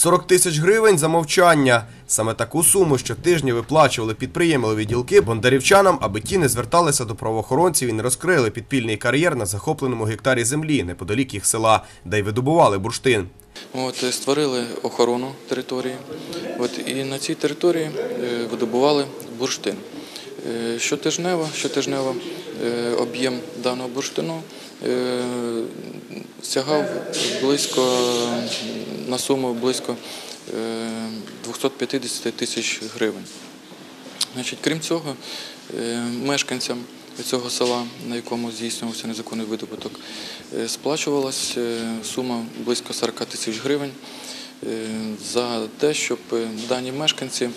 40 тисяч гривень за мовчання. Саме таку суму щотижня виплачували підприємливі ділки бондарівчанам, аби ті не зверталися до правоохоронців і не розкрили підпільний кар'єр на захопленому гектарі землі неподалік їх села, де й видобували бурштин. От, е, створили охорону території. От, і на цій території е, видобували бурштин. Е, Щотижнево, щотижнево об'єм даного бурштину сягав близько на суму близько е, 250 тисяч гривень. Крім цього, е, мешканцям цього села, на якому здійснювався незаконний видобуток, е, сплачувалась е, сума близько 40 тисяч гривень е, за те, щоб е, дані мешканці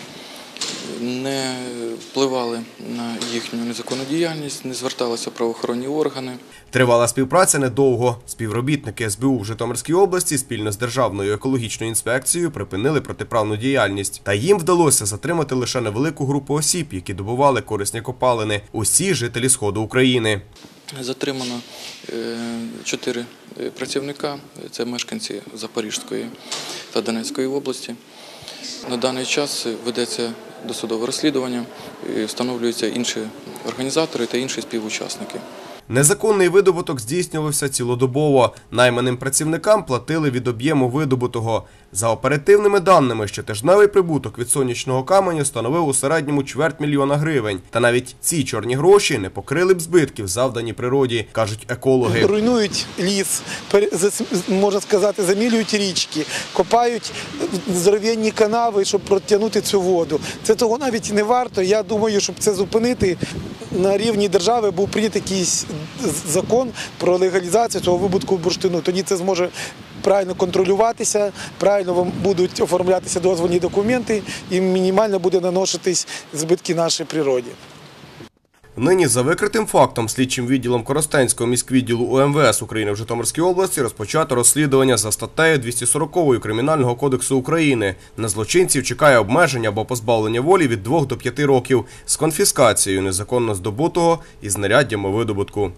не впливали на їхню незаконну діяльність, не зверталися правоохоронні органи. Тривала співпраця недовго. Співробітники СБУ в Житомирській області спільно з Державною екологічною інспекцією припинили протиправну діяльність. Та їм вдалося затримати лише невелику групу осіб, які добували корисні копалини. Усі жителі сходу України. Затримано е, чотири е, працівника, це мешканці Запорізької та Донецької області. На даний час ведеться досудове розслідування, встановлюються інші організатори та інші співучасники. Незаконний видобуток здійснювався цілодобово. Найманим працівникам платили від об'єму видобутого. За оперативними даними, щотижневий прибуток від сонячного каменю становив у середньому чверть мільйона гривень. Та навіть ці чорні гроші не покрили б збитків, завдані природі, кажуть екологи. руйнують ліс, можна сказати, замілюють річки, копають здоров'янні канави, щоб протягнути цю воду. Це того навіть не варто. Я думаю, щоб це зупинити на рівні держави, був прийнятий якийсь закон про легалізацію цього вибутку бурштину. Тоді це зможе правильно контролюватися, правильно вам будуть оформлятися дозвольні документи і мінімально буде наноситись збитки нашій природі. Нині за викритим фактом слідчим відділом Коростенського міськвідділу УМВС України в Житомирській області розпочато розслідування за статтею 240 Кримінального кодексу України. На злочинців чекає обмеження або позбавлення волі від 2 до 5 років з конфіскацією незаконно здобутого і знаряддями видобутку.